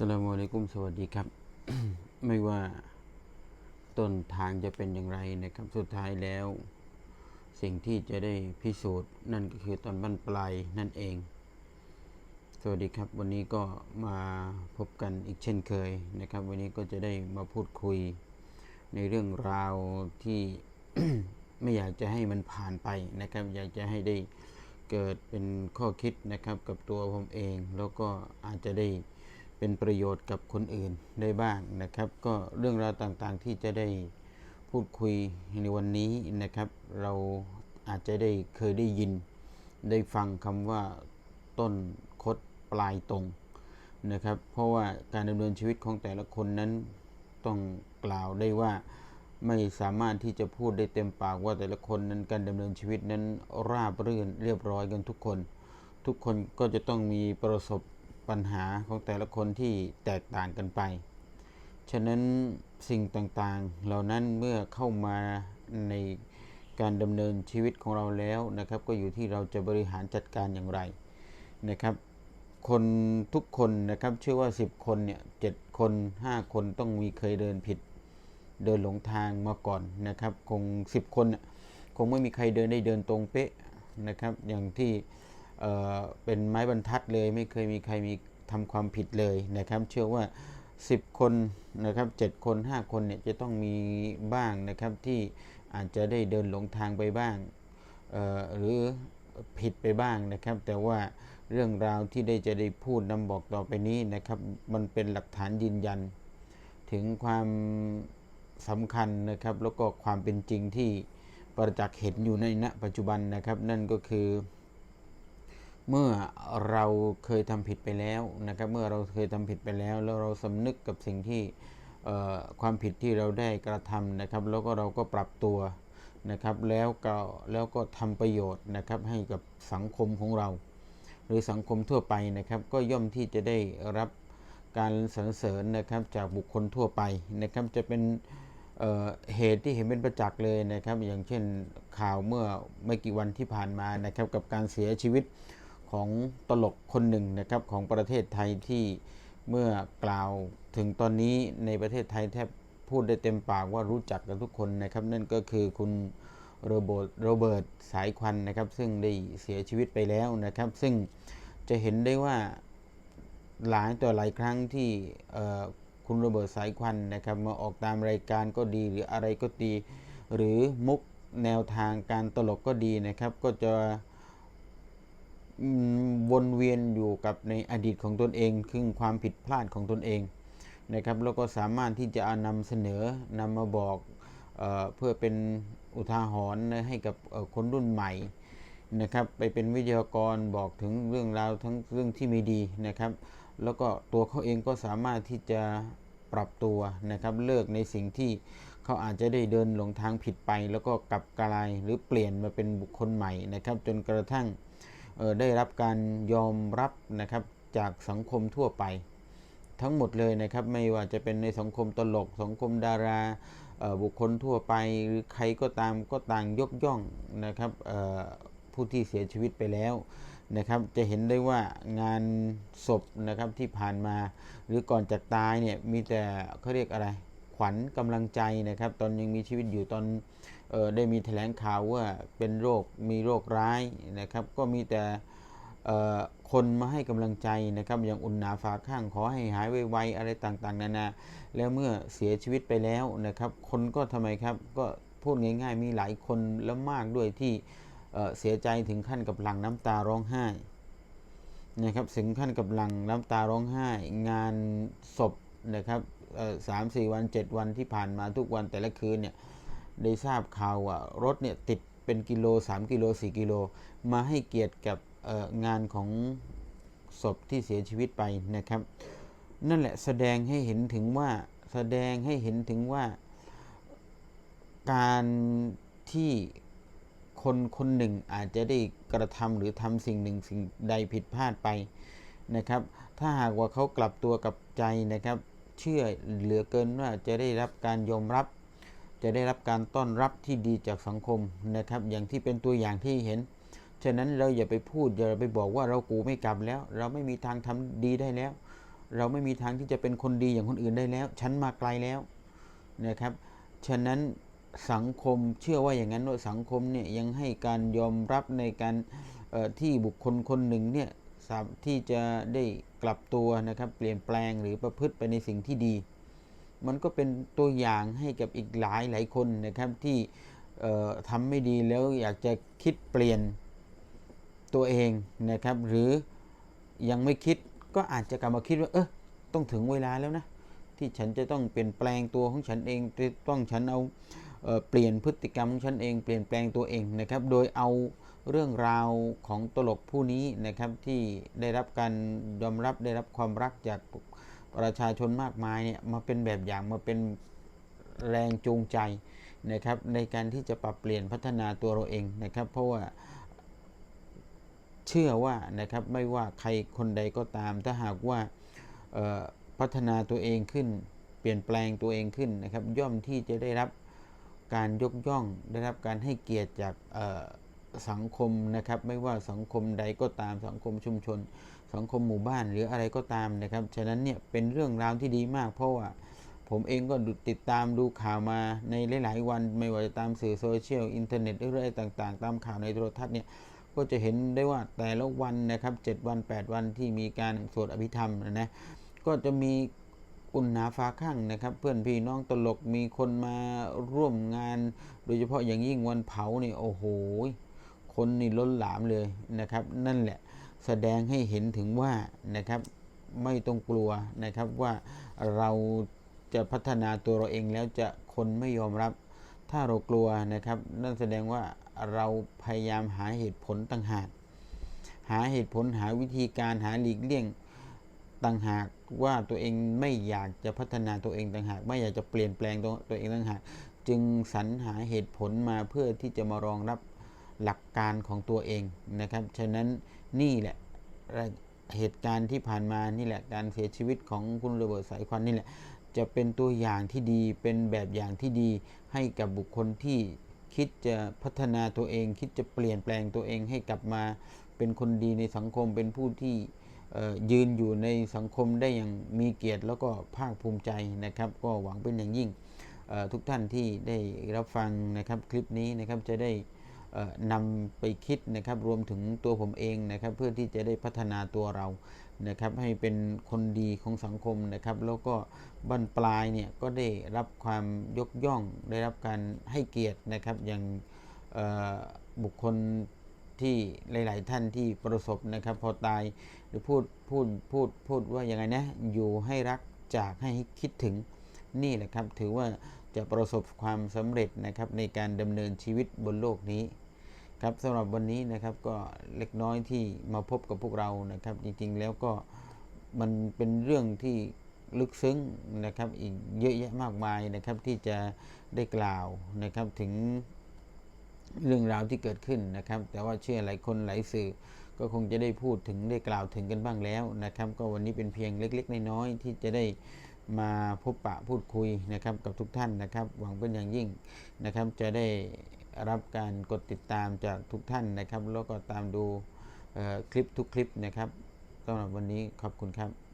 สลามอะลัยกุมสวัสดีครับ ไม่ว่าต้นทางจะเป็นอย่างไรนะครับ สุดท้ายแล้ว สิ่งที่จะได้พิสูจน์นั่นก็คือตอนบั้นปลายนั่นเอง สวัสดีครับวันนี้ก็มาพบกันอีกเช่นเคยนะครับ วันนี้ก็จะได้มาพูดคุยในเรื่องราวที่ ไม่อยากจะให้มันผ่านไปนะครับ อยากจะให้ได้เกิดเป็นข้อคิดนะครับกับตัวผมเอง แล้วก็อาจจะได้ เป็นประโยชน์กับคนอื่นได้บ้างนะครับ ก็เรื่องราวต่างๆที่จะได้พูดคุยในวันนี้นะครับ เราอาจจะได้เคยได้ยินได้ฟังคำว่าต้นคดปลายตรงนะครับ เพราะว่าการดำเนินชีวิตของแต่ละคนนั้นต้องกล่าวได้ว่าไม่สามารถที่จะพูดได้เต็มปากว่าแต่ละคนนั้นการดำเนินชีวิตนั้นราบรื่นเรียบร้อยกันทุกคน ทุกคนก็จะต้องมีประสบ ปัญหาของแต่ละคนที่แตกต่างกันไป ฉะนั้นสิ่งต่างๆ เหล่านั้นเมื่อเข้ามาในการดำเนินชีวิตของเราแล้วนะครับ ก็อยู่ที่เราจะบริหารจัดการอย่างไรนะครับ คนทุกคนนะครับเชื่อว่า 10 คนเนี่ยเจ็ดคน 5 คนต้องมีเคยเดินผิด เดินหลงทางมาก่อนนะครับ คง 10 คนน่ะคงไม่มีใครเดินได้เดินตรงเป๊ะนะครับ อย่างที่ เเป็นไม้บรรทัดเลย ไม่เคยมีใครมีทำความผิดเลยนะครับ เชื่อว่า 10 คนนะครับ7คน 5 คนเนี่ยจะต้องมีบ้างนะครับที่อาจจะได้เดินหลงทางไปบ้างหรือผิดไปบ้างนะครับ แต่ว่าเรื่องราวที่ได้จะได้พูดนำบอกต่อไปนี้นะครับ มันเป็นหลักฐานยืนยัน ถึงความสำคัญนะครับ แล้วก็ความเป็นจริงที่ประจักษ์เห็นอยู่ในณปัจจุบันนะครับ นั่นก็คือ เมื่อเราเคยทำผิดไปแล้วนะครับเมื่อเราเคยทำผิดไปแล้ว แล้วเราสำนึกกับสิ่งที่ความผิดที่เราได้กระทำนะครับ แล้วก็เราก็ปรับตัวนะครับแล้วก็แล้วก็ทำประโยชน์นะครับให้กับสังคมของเรา หรือสังคมทั่วไปนะครับ ก็ย่อมที่จะได้รับการสรรเสริญนะครับจากบุคคลทั่วไปนะครับจะเป็นเเหตุที่เห็นเป็นประจักษ์เลยนะครับ อย่างเช่นข่าวเมื่อไม่กี่วันที่ผ่านมานะครับ กับการเสียชีวิต ของตลกคนหนึ่งนะครับของประเทศไทยที่เมื่อกล่าวถึงตอนนี้ในประเทศไทยแทบพูดได้เต็มปากว่ารู้จักกันทุกคนนะครับ นั่นก็คือคุณโรเบิร์ตโรเบิร์ตสายควันนะครับ ซึ่งได้เสียชีวิตไปแล้วนะครับ ซึ่งจะเห็นได้ว่าหลายต่อหลายครั้งที่เอ่อคุณโรเบิร์ตสายควันนะครับมาออกตามรายการก็ดีหรืออะไรก็ดี หรือมุกแนวทางการตลกก็ดีนะครับ ก็จะ วนเวียนอยู่กับในอดีตของตนเองคือความผิดพลาดของตนเองนะครับแล้วก็สามารถที่จะเอานำเสนอนำมาบอกเอเพื่อเป็นอุทาหรณ์ให้กับคนรุ่นใหม่นะครับ ไปเป็นวิทยากรบอกถึงเรื่องราวทั้งเรื่องที่ไม่ดีนะครับ แล้วก็ตัวเขาเองก็สามารถที่จะปรับตัวนะครับ เลิกในสิ่งที่เขาอาจจะได้เดินหลงทางผิดไป แล้วก็กลับกลายหรือเปลี่ยนมาเป็นบุคคลใหม่นะครับ จนกระทั่ง ได้รับการยอมรับนะครับจากสังคมทั่วไป ทั้งหมดเลยนะครับไม่ว่าจะเป็นในสังคมตลกสังคมดาราออบุคคลทั่วไปหรือใครก็ตามก็ต่างยกย่องนะครับออผู้ที่เสียชีวิตไปแล้วนะครับจะเห็นได้ว่างานศพนะครับที่ผ่านมา หรือก่อนจากตายเนี่ยมีแต่เขาเรียกอะไร ขวัญกำลังใจนะครับ ตอนยังมีชีวิตอยู่ตอนออได้มีแถลงข่าวว่าเป็นโรคมีโรคร้ายนะครับ ก็มีแต่คนมาให้กำลังใจนะครับอย่างอุ่นหนาฝาข้างขอให้หายไวๆอะไรต่างๆ นานา แล้วเมื่อเสียชีวิตไปแล้วนะครับ คนก็ทำไมครับก็พูดง่าย ๆ มีหลายคนแล้วมากด้วยที่เเสียใจถึงขั้นกับหลังน้ำตาร้องไห้นะครับถึงขั้นกับหลังน้ำตาร้องไห้ งานศพนะครับ สามสี่วันเจ็ดวันที่ผ่านมาทุกวันแต่ละคืนเนี่ยได้ทราบข่าวว่ารถเนี่ยติดเป็นกิโล 3 กิโล 4 กิโล มาให้เกียรติกับงานของศพที่เสียชีวิตไปนะครับ นั่นแหละแสดงให้เห็นถึงว่าแสดงให้เห็นถึงว่าการที่คนคนหนึ่งอาจจะได้กระทำหรือทำสิ่งหนึ่งสิ่งใดผิดพลาดไปนะครับ ถ้าหากว่าเขากลับตัวกลับใจนะครับ เชื่อเหลือเกินว่าจะได้รับการยอมรับ จะได้รับการต้อนรับที่ดีจากสังคมนะครับ อย่างที่เป็นตัวอย่างที่เห็น ฉะนั้นเราอย่าไปพูดอย่าไปบอกว่าเรากูไม่กลับแล้ว เราไม่มีทางทำดีได้แล้ว เราไม่มีทางที่จะเป็นคนดีอย่างคนอื่นได้แล้ว ฉันมาไกลแล้วนะครับ ฉะนั้นสังคมเชื่อว่าอย่างนั้นว่าสังคมเนี่ยยังให้การยอมรับในการที่บุคคลคนหนึ่งเนี่ย ที่จะได้กลับตัวนะครับ เปลี่ยนแปลงหรือประพฤติไปในสิ่งที่ดี มันก็เป็นตัวอย่างให้กับอีกหลายหลายคนนะครับที่ทำไม่ดีแล้วอยากจะคิดเปลี่ยนตัวเองนะครับ หรือยังไม่คิดก็อาจจะกลับมาคิดว่าเออต้องถึงเวลาแล้วนะที่ฉันจะต้องเปลี่ยนแปลงตัวของฉันเองจะต้องฉันเอาเอ่อเปลี่ยนพฤติกรรมของฉันเอง เปลี่ยนแปลงตัวเองนะครับ โดยเอา เรื่องราวของตลกผู้นี้นะครับที่ได้รับการยอมรับได้รับความรักจากประชาชนมากมายเนี่ยมาเป็นแบบอย่างมาเป็นแรงจูงใจนะครับในการที่จะปรับเปลี่ยนพัฒนาตัวเราเองนะครับเพราะว่าเชื่อว่านะครับไม่ว่าใครคนใดก็ตาม ถ้าหากว่าพัฒนาตัวเองขึ้น เปลี่ยนแปลงตัวเองขึ้นนะครับ ย่อมที่จะได้รับการยกย่องได้รับการให้เกียรติจาก สังคมนะครับ ไม่ว่าสังคมใดก็ตามสังคมชุมชน สังคมหมู่บ้านหรืออะไรก็ตามนะครับ ฉะนั้นเนี่ยเป็นเรื่องราวที่ดีมาก เพราะว่าผมเองก็ติดตามดูข่าวมาในหลาย ๆ วัน ไม่ว่าจะตามสื่อโซเชียลอินเทอร์เน็ตหรืออะไรต่าง ๆ ตามข่าวในโทรทัศน์เนี่ยก็จะเห็นได้ว่าแต่ละวันนะครับ 7 วัน 8 วันที่มีการสวดอภิธรรมนะนะก็จะมีอุ่นหนาฟ้าข้างนะครับ เพื่อนพี่น้องตลกมีคนมาร่วมงาน โดยเฉพาะอย่างยิ่งวันเผาเนี่ยโอ้โห คนนี่ล้นหลามเลยนะครับ นั่นแหละแสดงให้เห็นถึงว่านะครับไม่ต้องกลัวนะครับว่าเราจะพัฒนาตัวเราเองแล้วจะคนไม่ยอมรับ ถ้าเรากลัวนะครับ นั่นแสดงว่าเราพยายามหาเหตุผลต่างหาก หาเหตุผลหาวิธีการหาหลีกเลี่ยงต่างหากว่าตัวเองไม่อยากจะพัฒนาตัวเองต่างหาก ไม่อยากจะเปลี่ยนแปลงตัวตัวเองต่างหาก จึงสรรหาเหตุผลมาเพื่อที่จะมารองรับ หลักการของตัวเองนะครับ ฉะนั้นนี่แหละเหตุการณ์ที่ผ่านมานี่แหละการเสียชีวิตของคุณโระเบิดสายควันนี่แหละ จะเป็นตัวอย่างที่ดีเป็นแบบอย่างที่ดีให้กับบุคคลที่คิดจะพัฒนาตัวเอง คิดจะเปลี่ยนแปลงตัวเองให้กลับมาเป็นคนดีในสังคมเป็นผู้ที่ยืนอยู่ในสังคมได้อย่างมีเกียรติแล้วก็ภาคภูมิใจนะครับ ก็หวังเป็นอย่างยิ่งทุกท่านที่ได้รับฟังนะครับคลิปนี้นะครับจะได้ นำไปคิดนะครับรวมถึงตัวผมเองนะครับ เพื่อที่จะได้พัฒนาตัวเรานะครับ ให้เป็นคนดีของสังคมนะครับ แล้วก็บั้นปลายเนี่ยก็ได้รับความยกย่อง ได้รับการให้เกียรตินะครับอย่างบุคคลที่หลาย ๆ ท่านที่ประสบนะครับ พอตายหรือพูดพูดพูดพูดว่ายังไงนะอยู่ให้รักจากให้คิดถึงนี่แหละครับ ถือว่าจะประสบความสำเร็จนะครับในการดำเนินชีวิตบนโลกนี้ ครับสำหรับวันนี้นะครับก็เล็กน้อยที่มาพบกับพวกเรานะครับ จริงๆแล้วก็มันเป็นเรื่องที่ลึกซึ้งนะครับอีกเยอะแยะมากมายนะครับที่จะได้กล่าวนะครับถึงเรื่องราวที่เกิดขึ้นนะครับ แต่ว่าเชื่อหลายคนหลายสื่อก็คงจะได้พูดถึงได้กล่าวถึงกันบ้างแล้วนะครับ ก็วันนี้เป็นเพียงเล็ก ๆ น้อยๆที่จะได้มาพบปะพูดคุยนะครับกับทุกท่านนะครับ หวังเป็นอย่างยิ่งนะครับจะได้ รับการกดติดตามจากทุกท่านนะครับ แล้วก็ตามดูคลิปทุกคลิปนะครับสำหรับวันนี้ขอบคุณครับ